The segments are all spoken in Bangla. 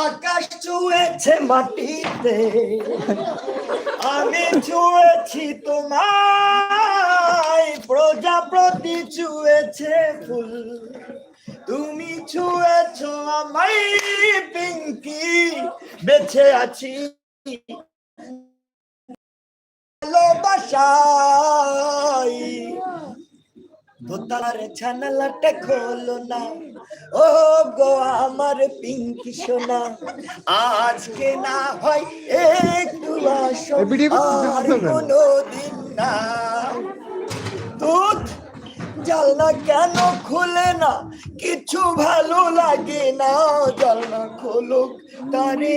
আকাশ ছুঁয়েছে মাটিতে। আমি ছুঁয়েছি তোমায়, প্রজাপতি ছুঁয়েছে ফুল। তুমি ছুঁয়েছ আমায়, পিঙ্কি, বেঁচে আছি। ভালোবাসাই দোতালার ছানালাটা খোলো না। ও গো আমার পিঙ্কি সোনা আজকে না হয় একটু আসো আর? কোনো দিন না? দুধ জালনা কেন খুলে না? কিছু ভালো লাগে না। জালনা খোলো তারে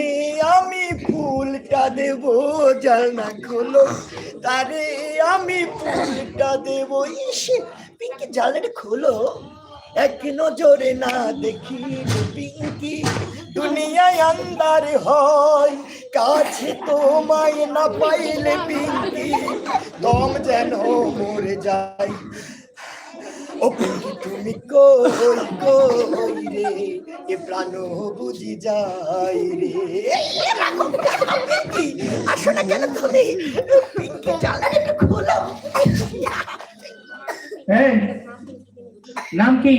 আমি ফুলটা দেব। জালনা খোলো তারে আমি ফুলটা দেব। ইস পিঙ্কি জালনাটা খোলো। এক নজরে না দেখি পিঙ্কি। দুনিয়ায় আন্দার হয়, কাছে তোমায় না পাইলে পিঙ্কি। দম যেন মরে যায়। ও পিঙ্কি, তুমি কই কই রে? এ প্রাণ বুঝি যাই রে। আসো না কেন তুমি? পিঙ্কি খোলো নাম কি?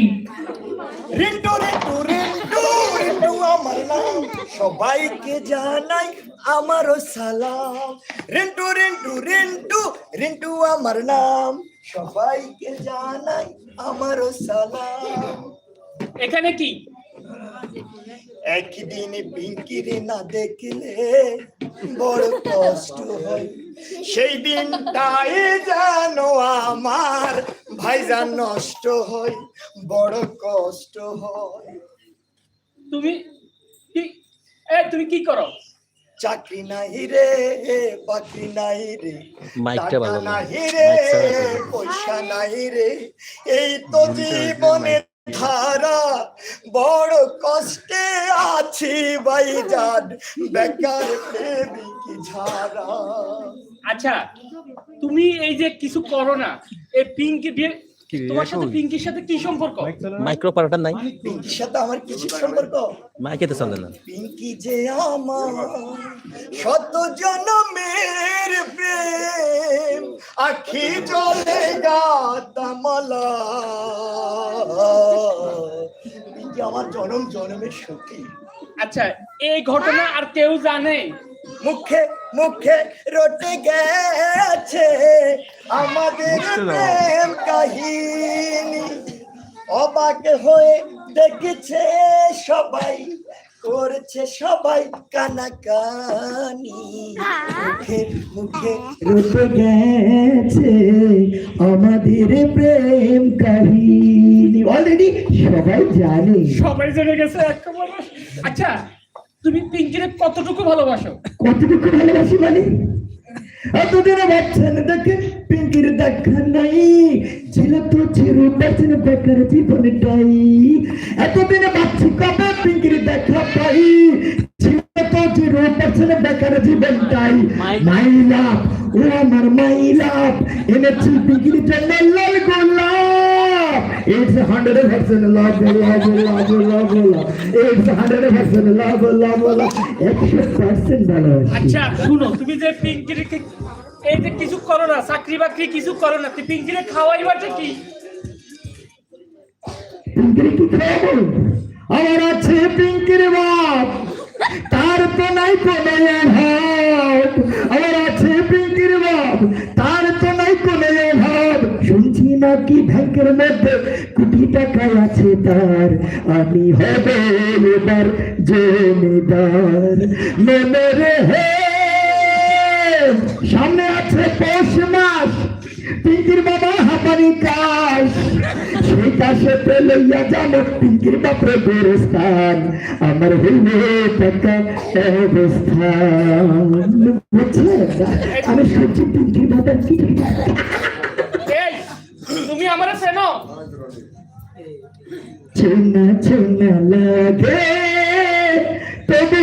রিন্টু রিন্টু রিন্টু রিন্টু আমার নাম। সবাইকে জানাই সালাম। রিন্টু রিন্টু রিন্টু রিন্টু আমার নাম। সবাইকে জানাই সালাম। এখানে কি? একদিন পিঙ্কিরে না দেখলে বড় কষ্ট হয়। সেই দিনটাই জানো আমার ভাইজান নষ্ট হয় বড় কষ্ট হয় তুমি কি এ তুমি কি করো? চাকরি নাই রে বাকরি নাই রে মাইকটা ভালো নাই রে পয়সা নাই রে এই তো জীবনের ধারা বড় কষ্টে আছি ভাইজান বেকার প্রেমিক ঝাড়া আচ্ছা তুমি এই যে কিছু করো না এই পিঙ্কি রে, তোমার সাথে পিঙ্কির সাথে কি সম্পর্ক? মাইক্রো পারাটা নাই। পিঙ্কির সাথে আমার কিছু সম্পর্ক? মাইকে তো চলে না। পিঙ্কি যে আমার শত জনমের প্রেম আখি জলে গাতামালা আমার জনম জনমের সখী। আচ্ছা এই ঘটনা আর কেউ জানে? মুখে মুখে রটে গেছে আমাদের। প্রেম কাহিনী। অবাক হয়ে দেখেছে সবাই। করছে সবাই কানাকানি। মুখে মুখে রটে গেছে আমাদের প্রেম কাহিনী। অলরেডি সবাই জানে। সবাই জেনে গেছে আচ্ছা তুমি পিঙ্কিরে কতটুকু ভালোবাসো? কতটুকু ভালোবাসি মানে? এতদিনে বাচ্চা না দেখে পিঙ্কির দেখা নাই। ছিল তো ছিল বেকার জীবনটাই। এতদিনে বাচ্চি কবে পিঙ্কির দেখা পাই ছিল তো ছিল বাচ্চা বেকার জীবনটাই মাইলা ও আমার মাইলা এনেছি পিঙ্কির জন্য লাল গোলাপ। It's a hundred percent love, love, love, love, love. It's a hundred percent love, love, love. একশো পার্সেন্ট ভালোবাসি। আচ্ছা শুনো তুমি যে পিঙ্কিরে এই যে কিছু করো না চাকরি বাকরি কিছু করো না তুই পিঙ্কিরে খাওয়াইবাটা কি? পিঙ্কির কি খাব আমার আছে পিঙ্কির বাপ। তার তো নাই কোনো অভাব আমার আছে পিঙ্কির বাপ। তার নাই কোনো অভাব শুনছি নাকি ব্যাংকের মধ্যে কোটি টাকা আছে তার। আমি হব এবার জমিদার। মনে হে সামনে আছে পৌষ মাস। পিঙ্কির বাবা হামারি কাশ কাশে লইয়া জানো পিঙ্কির বাপরে বেরস্থান আমার হইলে টাকা অবস্থান। বুঝলেন আমি শুনছি পিঙ্কির বাবা কি তুমি আমার চেনো? চেনা চেনা লাগে তবু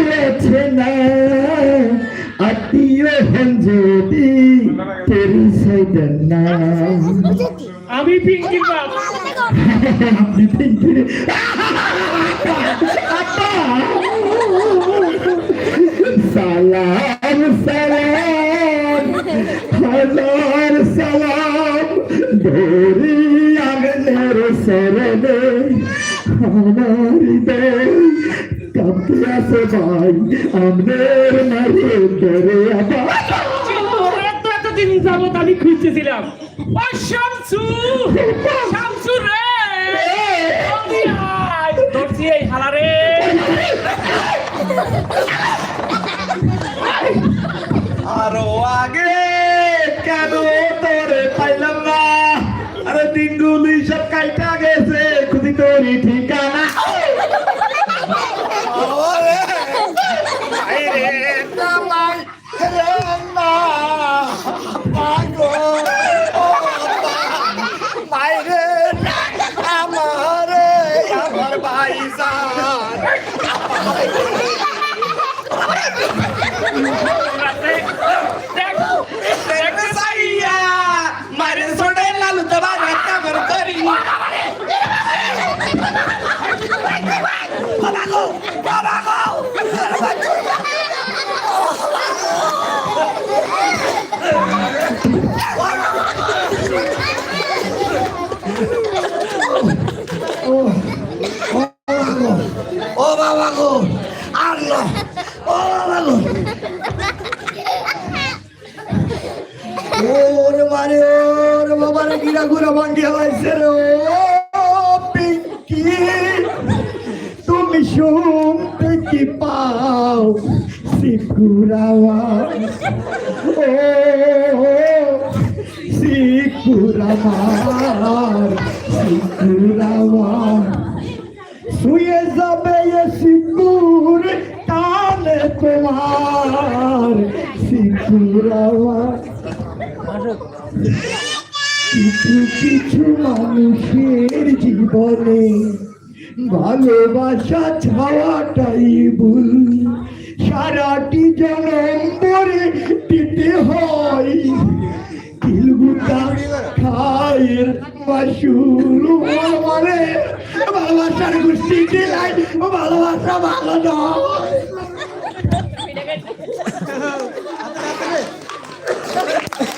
আমি পিঙ্কির বাপ আপনি পিঙ্কির সালাম সালাম হাজার সালাম। ধরি আগলের সরবে আমার দেশ ধরে আবার তোরা তো এতদিন যাবত আমি খুঁজতেছিলাম রে আরও আগে কেন তোরা দেখ, দেখ, দেখ, মারে সোডে লালু তো বাজা কামর করি ও বাবা গো আল্লাহ ও বাবা গো ওরে মারে ওরে বাবা রে গিরা গুরা ভাঙ্গিয়া লাইছে রে ও পিঙ্কি তুমি শুনতে কি পাও সিকুরাওয়া ও সিকুরামার সিকুরাওয়া শুয়ে যাবে এ সিকুর কানে তোমার কিছু কিছু মানুষের জীবনে ভালোবাসা ছাওয়াটাই ভুল। সারাটি জনম পরে দিতে হয়। কিলগুটা খায়ের বাসুর মানে ভালোবাসার গোষ্ঠী দিলাই ভালোবাসা ভালো নয়। আসলে আসলে